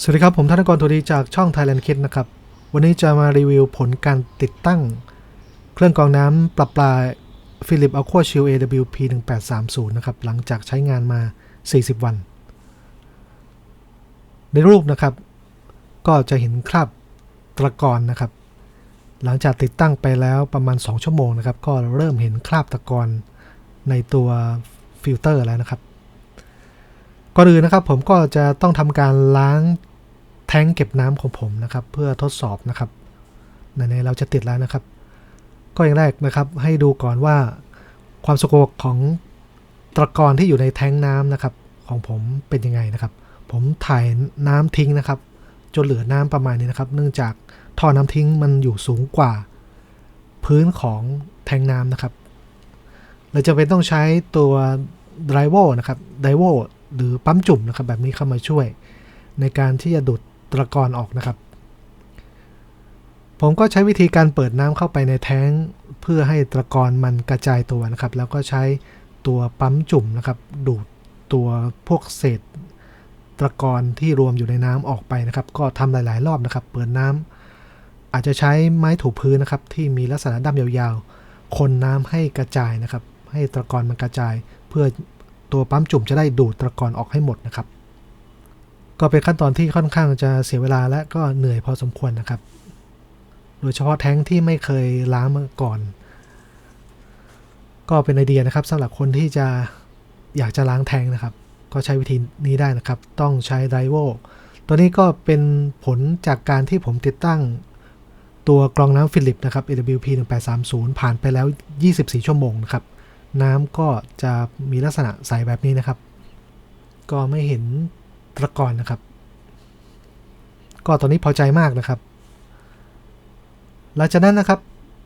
สวัสดีครับ ผมธนกรทุดีจากช่อง Thailand Kid นะครับ วันนี้จะมารีวิวผลการติดตั้ง เครื่องกรองน้ำปรับปลา Philip Aqua Shield AWP 1830นะครับ หลังจากใช้งานมา 40 วัน ในรูปนะครับ ก็จะเห็นคราบตะกอนนะครับ หลังจากติดตั้งไปแล้วประมาณ 2 ชั่วโมงนะครับ ก็เริ่มเห็นคราบตะกอนในตัวฟิลเตอร์แล้วนะครับ ก่อนอื่นนะครับผมก็จะต้องทำการล้างแทงเก็บน้ำของผมนะครับ เพื่อทดสอบนะครับไหนเราจะติดแล้วนะครับ ก็อย่างแรกนะครับให้ดูก่อนว่าความสกปรกของตะกอนที่อยู่ในแทงน้ำนะครับ ของผมเป็นยังไงนะครับ ผมถ่ายน้ำทิ้งนะครับ จนเหลือน้ำประมาณนี้นะครับ เนื่องจากท่อน้ำทิ้งมันอยู่สูงกว่า พื้นของแทงน้ำนะครับเราจะเป็นต้องใช้ตัวไดโวนะครับไดโว หรือปั๊มจุ่มนะครับแบบนี้เข้ามาช่วย ในการที่จะดูดตะกอนออกนะครับ ผมก็ใช้วิธีการเปิดน้ำเข้าไปในแท้งเพื่อให้ตะกอนมันกระจายตัวนะครับ แล้วก็ใช้ตัวปั๊มจุ่มนะครับ ดูดตัวพวกเศษตะกอนที่รวมอยู่ในน้ำออกไปนะครับ ก็ทำหลาย ๆ รอบนะครับ เปิดน้ำอาจจะใช้ไม้ถูพื้นนะครับ ที่มีลักษณะด้ามยาวๆ คนน้ำให้กระจายนะครับ ให้ตะกอนมันกระจาย เพื่อ ตัวปั๊มจุ่มจะได้ดูดตะกอนออกให้หมดนะครับ ก็เป็นขั้นตอนที่ค่อนข้างจะเสียเวลาและก็เหนื่อยพอสมควรนะครับ โดยเฉพาะแท้งที่ไม่เคยล้างมาก่อน ก็เป็นไอเดียนะครับสำหรับคนที่จะอยากจะล้างแท้งนะครับ ก็ใช้วิธีนี้ได้นะครับ ต้องใช้ไดโวตัวนี้ก็เป็นผลจากการที่ผมติดตั้งตัวกรองน้ำฟิลิปนะครับ AWP 1830 ผ่านไปแล้ว 24 ชั่วโมงนะครับ น้ำก็จะมีลักษณะใสแบบนี้นะครับ ก็ไม่เห็นตะกอนนะครับ ก็ตอนนี้พอใจมากนะครับ หลังจากนั้นนะครับ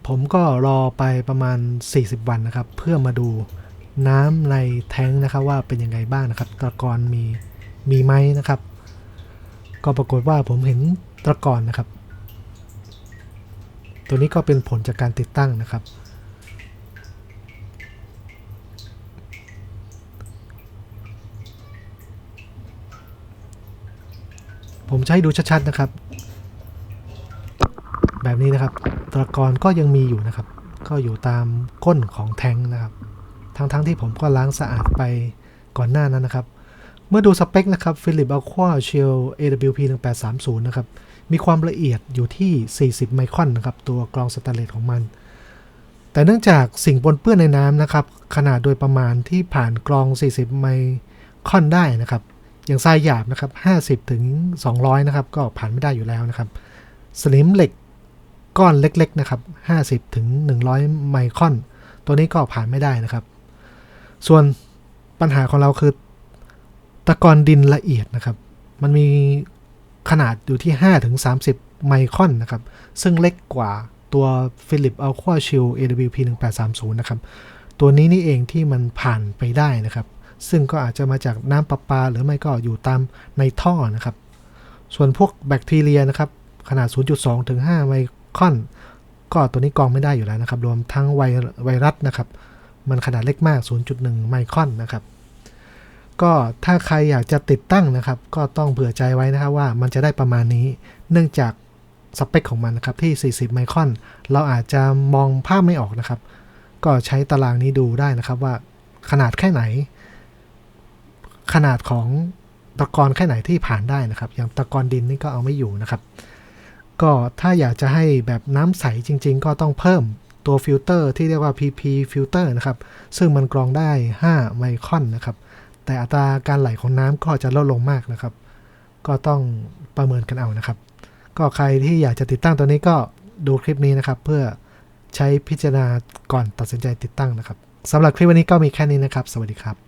ผมก็รอไปประมาณ 40 วันนะครับ เพื่อมาดูน้ำในแท้งนะครับว่าเป็นยังไงบ้างนะครับ ตะกอนมีมีไหมนะครับ ก็ปรากฏว่าผมเห็นตะกอนนะครับ ตัวนี้ก็เป็นผลจากการติดตั้งนะครับ ผมจะให้ดูชัดๆนะครับ แบบนี้นะครับตะกอนก็ยังมีอยู่นะครับ ก็อยู่ตามก้นของแทงนะครับ ทั้งๆทที่ผมก็ล้างสะอาดไปก่อนหน้านั้นนะครับ เมื่อดูสเปคนะครับ Philip Aqua Shield AWP 1830นะครับ มีความละเอียดอยู่ที่ 40 ไมครอนนะครับ ตัวกรองสแตนเลสของมัน แต่เนื่องจากสิ่งปนเปื้อนในน้ำนะครับ ขนาดโดยประมาณที่ผ่านกรอง 40 ไมครอนได้นะครับ อย่างทรายหยาบนะครับ50ถึง200 นะครับ ก็ผ่านไม่ได้อยู่แล้วนะครับ สนิมเหล็กก้อนเล็ก ๆ นะครับ50ถึง100 ไมครอน ตัวนี้ก็ผ่านไม่ได้นะครับ ส่วนปัญหาของเราคือตะกอนดินละเอียดนะครับ มันมีขนาดอยู่ที่5ถึง30 ไมครอนนะครับ ซึ่งเล็กกว่าตัว Philip Aqua Shield AWP 1830 นะครับ ตัวนี้นี่เองที่มันผ่านไปได้นะครับ ซึ่งก็อาจจะมาจากน้ำประปา หรือไม่ก็อยู่ตามในท่อนะครับ ส่วนพวกแบคทีเรียนะครับ ขนาด 0.2 ถึง 5 ไมครอน ก็ตัวนี้กรองไม่ได้อยู่แล้วนะครับ รวมทั้งไวไวรัสนะครับ มันขนาดเล็กมาก 0.1 ไมครอนนะครับ ก็ถ้าใครอยากจะติดตั้งนะครับ ก็ต้องเผื่อใจไว้นะครับว่ามันจะได้ประมาณนี้ เนื่องจากสเปคของมันนะครับที่ 40 ไมครอน เราอาจจะมองภาพไม่ออกนะครับ ก็ใช้ตารางนี้ดูได้นะครับว่าขนาดแค่ไหน ขนาดของตะกอนแค่ไหนที่ผ่านได้นะครับ อย่างตะกอนดินนี่ก็เอาไม่อยู่นะครับ ก็ถ้าอยากจะให้แบบน้ำใสจริง ๆ ก็ต้องเพิ่มตัวฟิลเตอร์ที่เรียกว่า PP ฟิลเตอร์นะครับ ซึ่งมันกรองได้ 5 ไมครอนนะครับ แต่อัตราการไหลของน้ำก็จะลดลงมากนะครับ ก็ต้องประเมินกันเอานะครับ ก็ใครที่อยากจะติดตั้งตัวนี้ก็ดูคลิปนี้นะครับ เพื่อใช้พิจารณาก่อนตัดสินใจติดตั้งนะครับสำหรับคลิปวันนี้ก็มีแค่นี้นะครับ สวัสดีครับ